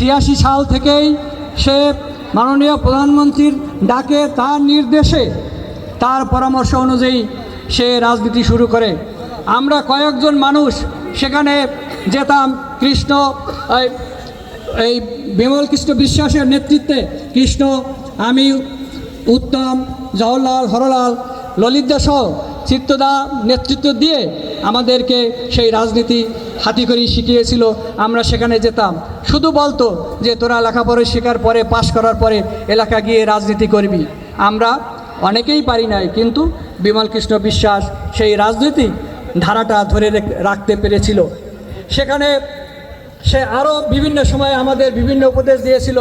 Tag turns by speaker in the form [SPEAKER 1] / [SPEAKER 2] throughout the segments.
[SPEAKER 1] ছিয়াশি সাল থেকেই সে মাননীয় প্রধানমন্ত্রীর ডাকে তার নির্দেশে তার পরামর্শ অনুযায়ী সে রাজনীতি শুরু করে। আমরা কয়েকজন মানুষ সেখানে যেতাম, কৃষ্ণ, এই- বিমল কৃষ্ণ বিশ্বাসের নেতৃত্বে, কৃষ্ণ, আমি, উত্তম, জওহরলাল, হরলাল, ললিতদা সহ চিত্তদা নেতৃত্ব দিয়ে আমাদেরকে সেই রাজনীতি হাতি করেই শিখিয়েছিল, আমরা সেখানে যেতাম। শুধু বলতো যে, তোরা লেখাপড়া শেখার পরে, পাশ করার পরে এলাকা গিয়ে রাজনীতি করবি। আমরা অনেকেই পারি নাই, কিন্তু বিমল কৃষ্ণ বিশ্বাস সেই রাজনৈতিক ধারাটা ধরে রেখ- রাখতে পেরেছিল। সেখানে সে আরও বিভিন্ন সময়ে আমাদের বিভিন্ন উপদেশ দিয়েছিল।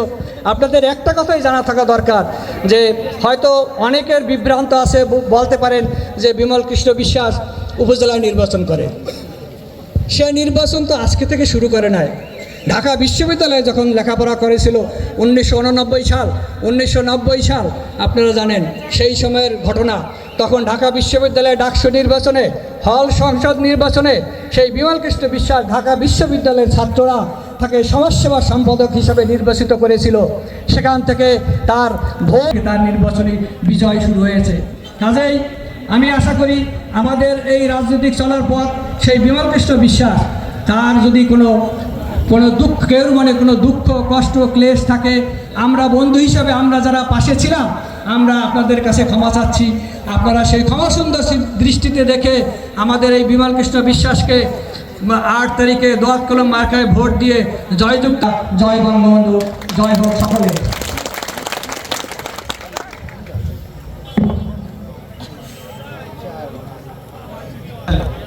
[SPEAKER 1] আপনাদের একটা কথাই জানা থাকা দরকার, যে হয়তো অনেকের বিভ্রান্ত আছে বলতে পারেন যে বিমল কৃষ্ণ বিশ্বাস উপজেলায় নির্বাচন করে। সে নির্বাচন তো আজকে থেকে শুরু করে নাই। ঢাকা বিশ্ববিদ্যালয়ে যখন লেখাপড়া করেছিল উনিশশো উননব্বই সাল, উনিশশো নব্বই সাল, আপনারা জানেন সেই সময়ের ঘটনা। তখন ঢাকা বিশ্ববিদ্যালয়ে ডাকসু নির্বাচনে, হল সংসদ নির্বাচনে সেই বিমল কৃষ্ণ বিশ্বাস ঢাকা বিশ্ববিদ্যালয়ের ছাত্ররা তাকে সমাজসেবা সম্পাদক হিসাবে নির্বাচিত করেছিল। সেখান থেকে তার ভোট, তার নির্বাচনী বিজয় শুরু হয়েছে। কাজেই আমি আশা করি আমাদের এই রাজনৈতিক চলার পথ সেই বিমল কৃষ্ণ বিশ্বাস, তার যদি কোনো কোনো দুঃখ কেউ মনে কোনো দুঃখ, কষ্ট, ক্লেশ থাকে, আমরা বন্ধু হিসাবে আমরা যারা পাশে ছিলাম, আমরা আপনাদের কাছে ক্ষমা চাচ্ছি আপনারা সেই ক্ষমা সুন্দর দৃষ্টিতে দেখে আমাদের এই বিমল কৃষ্ণ বিশ্বাসকে আট তারিখে দোয়াত কলম মার্কায় ভোট দিয়ে জয়যুক্ত জয় বঙ্গবন্ধু, জয় হোক সকলে Thank you.